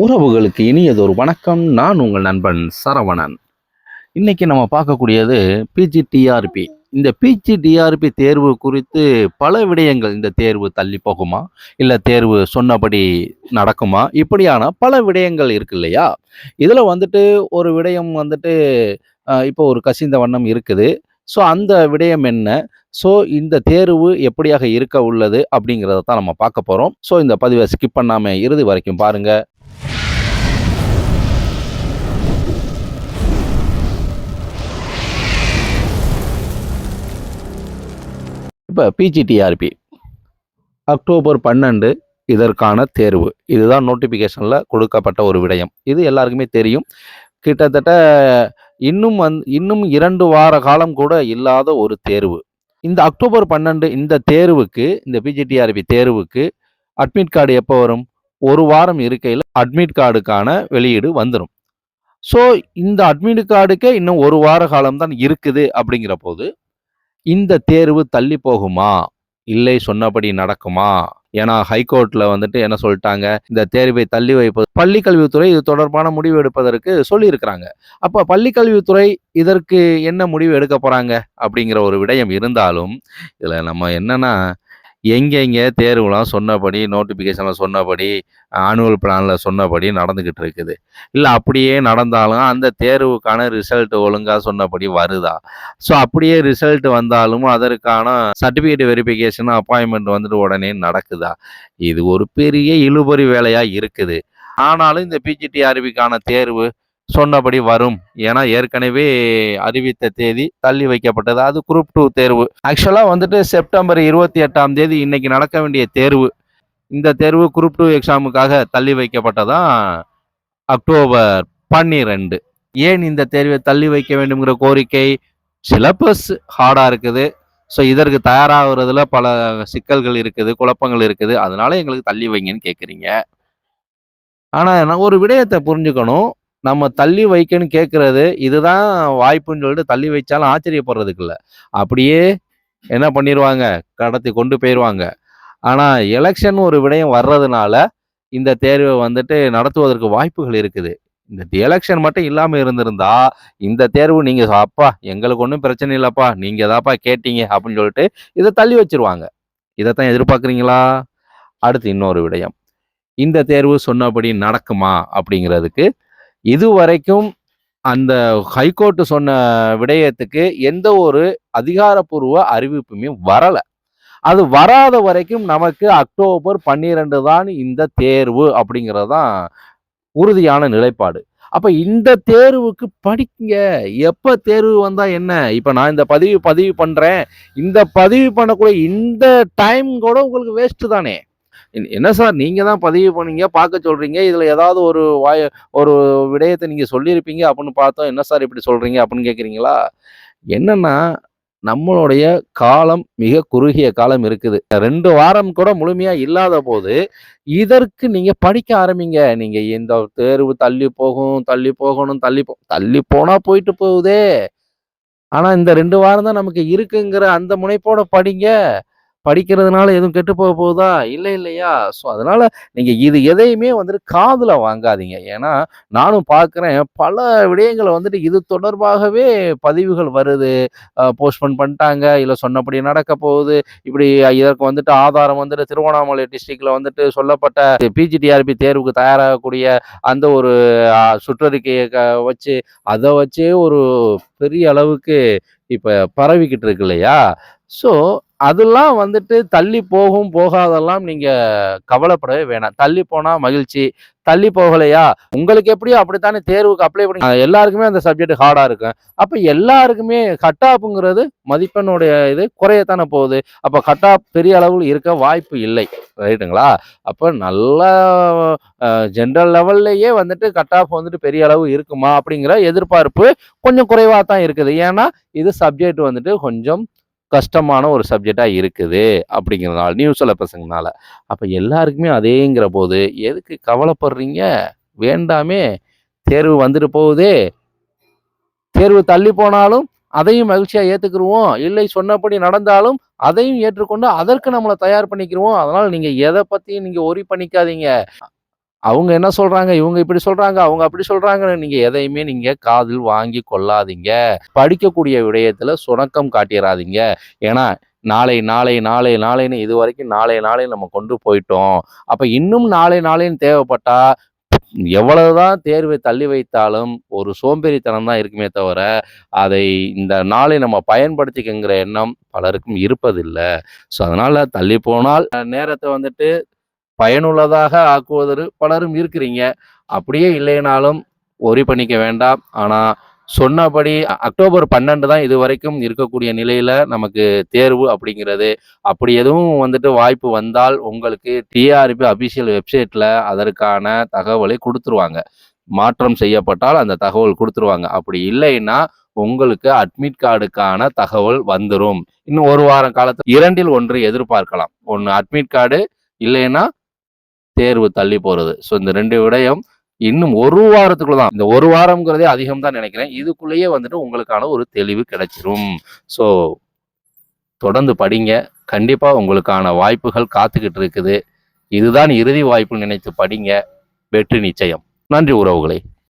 உறவுகளுக்கு இனியதொரு வணக்கம். நான் உங்கள் நண்பன் சரவணன். இன்னைக்கு நம்ம பார்க்கக்கூடியது பிஜிடிஆர்பி இந்த பிஜிடிஆர்பி தேர்வு குறித்து பல விடயங்கள் இந்த தேர்வு தள்ளி போகுமா? இல்லை தேர்வு சொன்னபடி நடக்குமா? இப்படியான பல விடயங்கள் இருக்கு இல்லையா? இதில் வந்துட்டு ஒரு விடயம் வந்துட்டு இப்போ ஒரு கசிந்த வண்ணம் இருக்குது. ஸோ அந்த விடயம் என்ன? ஸோ இந்த தேர்வு எப்படியாக இருக்க உள்ளது அப்படிங்கிறத தான் நம்ம பார்க்க போகிறோம் ஸோ இந்த பதிவை ஸ்கிப் பண்ணாமல் இறுதி வரைக்கும் பாருங்கள் இப்போ பிஜிடிஆர்பி அக்டோபர் பன்னெண்டு இதற்கான தேர்வு. இதுதான் நோட்டிஃபிகேஷனில் கொடுக்கப்பட்ட ஒரு விடயம். இது எல்லாருக்குமே தெரியும். கிட்டத்தட்ட இன்னும் வந் இன்னும் இரண்டு வார காலம் கூட இல்லாத ஒரு தேர்வு. இந்த அக்டோபர் பன்னெண்டு இந்த தேர்வுக்கு இந்த பிஜிடிஆர்பி தேர்வுக்கு அட்மிட் கார்டு எப்போ வரும்? ஒரு வாரம் இருக்கையில் அட்மிட் கார்டுக்கான வெளியீடு வந்துடும் ஸோ இந்த அட்மிட் கார்டுக்கே இன்னும் ஒரு வார காலம் தான் இருக்குது அப்படிங்கிற போது இந்த தேர்வு தள்ளி போகுமா? இல்லை சொன்னபடி நடக்குமா? ஏன்னா ஹைகோர்ட்ல வந்துட்டு என்ன சொல்லிட்டாங்க? இந்த தேர்வை தள்ளி வைப்பது பள்ளி கல்வித்துறை இது தொடர்பான முடிவு எடுப்பதற்கு சொல்லியிருக்கிறாங்க. அப்ப பள்ளி கல்வித்துறை இதற்கு என்ன முடிவு எடுக்க போறாங்க? அப்படிங்கிற ஒரு விடயம் இருந்தாலும் இதுல நம்ம என்னன்னா எங்கெங்கே தேர்வுலாம் சொன்னபடி நோட்டிஃபிகேஷனில் சொன்னபடி ஆனுவல் பிளானில் சொன்னபடி நடந்துக்கிட்டு இருக்குது. இல்லை அப்படியே நடந்தாலும் அந்த தேர்வுக்கான ரிசல்ட் ஒழுங்காக சொன்னபடி வருதா? ஸோ அப்படியே ரிசல்ட் வந்தாலும் அதற்கான சர்டிஃபிகேட் வெரிஃபிகேஷன் அப்பாயின்மெண்ட் வந்துட்டு உடனே நடக்குதா? இது ஒரு பெரிய இழுபறி வேலையாக இருக்குது. ஆனாலும் இந்த பிஜிடிஆர்பிக்கான தேர்வு சொன்னபடி வரும். ஏன்னா ஏற்கனவே அறிவித்த தேதி தள்ளி வைக்கப்பட்டது. அது குரூப் டூ தேர்வு. ஆக்சுவலாக வந்துட்டு செப்டம்பர் இருபத்தி எட்டாம் தேதி இன்னைக்கு நடக்க வேண்டிய தேர்வு. இந்த தேர்வு குரூப் டூ எக்ஸாமுக்காக தள்ளி வைக்கப்பட்டதான் அக்டோபர் பன்னிரெண்டு. ஏன் இந்த தேர்வை தள்ளி வைக்க வேண்டும்ங்கிற கோரிக்கை? சிலபஸ் ஹார்டாக இருக்குது. ஸோ இதற்கு தயாராகிறதுல பல சிக்கல்கள் இருக்குது குழப்பங்கள் இருக்குது. அதனால எங்களுக்கு தள்ளி வைங்கன்னு கேட்குறீங்க ஆனால் ஒரு விடயத்தை புரிஞ்சுக்கணும். நம்ம தள்ளி வைக்கன்னு கேட்கறது இதுதான் வாய்ப்புன்னு சொல்லிட்டு தள்ளி வைச்சாலும் ஆச்சரியப்படுறதுக்கு இல்லை அப்படியே என்ன பண்ணிடுவாங்க கடத்தி கொண்டு போயிடுவாங்க ஆனால் எலெக்ஷன் ஒரு விடயம் வர்றதுனால இந்த தேர்வை வந்துட்டு நடத்துவதற்கு வாய்ப்புகள் இருக்குது. இந்த எலெக்ஷன் மட்டும் இல்லாமல் இருந்திருந்தா இந்த தேர்வு நீங்கள் அப்பா எங்களுக்கு ஒன்றும் பிரச்சனை இல்லைப்பா நீங்கள் தான்ப்பா கேட்டீங்க அப்படின்னு சொல்லிட்டு இதை தள்ளி வச்சிருவாங்க. இதைத்தான் எதிர்பார்க்குறீங்களா? அடுத்து இன்னொரு விடயம். இந்த தேர்வு சொன்னபடி நடக்குமா அப்படிங்கிறதுக்கு இதுவரைக்கும் அந்த ஹைகோர்ட் சொன்ன விடயத்துக்கு எந்த ஒரு அதிகாரப்பூர்வ அறிவிப்புமே வரலை. அது வராத வரைக்கும் நமக்கு அக்டோபர் பன்னிரெண்டு தான் இந்த தேர்வு அப்படிங்கிறது தான் உறுதியான நிலைப்பாடு. அப்போ இந்த தேர்வுக்கு படிங்க. எப்போ தேர்வு வந்தால் என்ன? இப்போ நான் இந்த பதிவு பதிவு பண்ணுறேன் இந்த பதிவு பண்ணக்கூடிய இந்த டைம் கூட உங்களுக்கு வேஸ்ட்டு தானே. என்ன- சார் நீங்க தான் பதிவு பண்ணீங்க பார்க்க சொல்றீங்க இதுல ஏதாவது ஒரு வாய ஒரு விடயத்தை நீங்க சொல்லியிருப்பீங்க அப்படின்னு பார்த்தோம் என்ன சார் இப்படி சொல்றீங்க அப்படின்னு கேக்குறீங்களா என்னன்னா நம்மளுடைய காலம் மிக குறுகிய காலம் இருக்குது. ரெண்டு வாரம் கூட முழுமையா இல்லாத போது இதற்கு நீங்க படிக்க ஆரம்பிங்க. நீங்க இந்த தேர்வு தள்ளி போகும் தள்ளி போகணும் தள்ளி போ தள்ளி போனா போயிட்டு போகுதே. ஆனா இந்த ரெண்டு வாரம் தான் நமக்கு இருக்குங்கிற அந்த முனைப்போட படிங்க. படிக்கிறதுனால எதுவும் கெட்டு போக போகுதா? இல்லை இல்லையா? ஸோ அதனால் நீங்கள் இது எதையுமே வந்துட்டு காதில் வாங்காதீங்க. ஏன்னா நானும் பார்க்குறேன் பல விடயங்களை வந்துட்டு இது தொடர்பாகவே பதிவுகள் வருது. போஸ்ட்போன் பண்ணிட்டாங்க. இல்லை சொன்னபடி நடக்க போகுது. இப்படி இதற்கு வந்துட்டு ஆதாரம் வந்துட்டு திருவண்ணாமலை டிஸ்ட்ரிக்டில் வந்துட்டு சொல்லப்பட்ட பிஜிடிஆர்பி தேர்வுக்கு தயாராகக்கூடிய அந்த ஒரு சுற்றறிக்கையை க- வச்சு அதை வச்சே ஒரு பெரிய அளவுக்கு இப்போ பரவிக்கிட்டு இருக்கு இல்லையா? ஸோ அதெல்லாம் வந்துட்டு தள்ளி போகும் போகாதெல்லாம் நீங்கள் கவலைப்படவே வேணாம். தள்ளி போனால் மகிழ்ச்சி. தள்ளி போகலையா? உங்களுக்கு எப்படியோ அப்படித்தானே தேர்வுக்கு அப்ளை பண்ணி எல்லாருக்குமே அந்த சப்ஜெக்ட் ஹார்டாக இருக்கும். அப்போ எல்லாருக்குமே கட் மதிப்பெண்ணுடைய இது குறையத்தானே போகுது. அப்போ கட் ஆஃப் பெரிய அளவில் இருக்க வாய்ப்பு இல்லை. ரைட்டுங்களா? அப்போ நல்ல ஜென்ரல் லெவல்லையே வந்துட்டு கட் ஆஃப் வந்துட்டு பெரிய அளவு இருக்குமா அப்படிங்கிற எதிர்பார்ப்பு கொஞ்சம் குறைவாக தான் இருக்குது. ஏன்னா இது சப்ஜெக்ட் வந்துட்டு கொஞ்சம் கஷ்டமான ஒரு சப்ஜெக்டாக இருக்குது அப்படிங்கிறதுனால நியூ பசங்கனால அப்போ எல்லாருக்குமே அதேங்கிற போது எதுக்கு கவலைப்படுறீங்க? வேண்டாமே. தேர்வு வந்துட்டு போகுதே. தேர்வு தள்ளி போனாலும் அதையும் மகிழ்ச்சியாக ஏற்றுக்குருவோம் இல்லை சொன்னபடி நடந்தாலும் அதையும் ஏற்றுக்கொண்டு அதற்கு நம்மளை தயார் பண்ணிக்கிறோம் அதனால் நீங்கள் எதை பற்றியும் நீங்கள் ஒரி பண்ணிக்காதீங்க. அவங்க என்ன சொல்றாங்க, இவங்க இப்படி சொல்றாங்க, அவங்க அப்படி சொல்றாங்கன்னு நீங்க எதையுமே நீங்க காதில் வாங்கி கொள்ளாதீங்க. படிக்கக்கூடிய விடயத்துல சுணக்கம் காட்டிடாதீங்க ஏன்னா, நாளை, நாளை, நாளை, நாளைன்னு இது வரைக்கும் நாளை, நாளை நம்ம கொண்டு போயிட்டோம். அப்ப இன்னும் நாளை, நாளைன்னு தேவைப்பட்டா, எவ்வளவுதான் தேர்வை தள்ளி வைத்தாலும் ஒரு சோம்பேறித்தனம் தான் இருக்குமே தவிர, அதை இந்த நாளை நம்ம பயன்படுத்திக்கங்கிற எண்ணம் பலருக்கும் இருப்பதில்லை ஸோ, அதனால தள்ளி போனால் நேரத்தை வந்துட்டு பயனுள்ளதாக ஆக்குவதற்கு பலரும் இருக்கிறீங்க. அப்படியே இல்லைனாலும் ஒரி பண்ணிக்க வேண்டாம். ஆனால் சொன்னபடி அக்டோபர் 12 தான் இதுவரைக்கும் இருக்கக்கூடிய நிலையில நமக்கு தேர்வு அப்படிங்கிறது. அப்படி எதுவும் வந்துட்டு வாய்ப்பு வந்தால் உங்களுக்கு டிஆர்பி அபிஷியல் வெப்சைட்ல அதற்கான தகவலை கொடுத்துருவாங்க மாற்றம் செய்யப்பட்டால் அந்த தகவல் கொடுத்துருவாங்க அப்படி இல்லைன்னா, உங்களுக்கு அட்மிட் கார்டுக்கான தகவல் வந்துடும் இன்னும் ஒரு வாரம் காலத்தில் இரண்டில் ஒன்று எதிர்பார்க்கலாம். ஒன்று அட்மிட் கார்டு, இல்லைன்னா தேர்வு தள்ளி போறது. ஸோ, இந்த ரெண்டு விடயம் இன்னும் ஒரு வாரத்துக்குள்ள தான். இந்த ஒரு வாரம்ங்கிறதே அதிகம் தான் நினைக்கிறேன் இதுக்குள்ளேயே வந்துட்டு உங்களுக்கான ஒரு தெளிவு கிடைச்சிரும். ஸோ, தொடர்ந்து படிங்க. கண்டிப்பாக உங்களுக்கான வாய்ப்புகள் காத்துக்கிட்டு இருக்குது. இதுதான் இறுதி வாய்ப்புன்னு நினைத்து படிங்க. வெற்றி நிச்சயம். நன்றி உறவுகளே!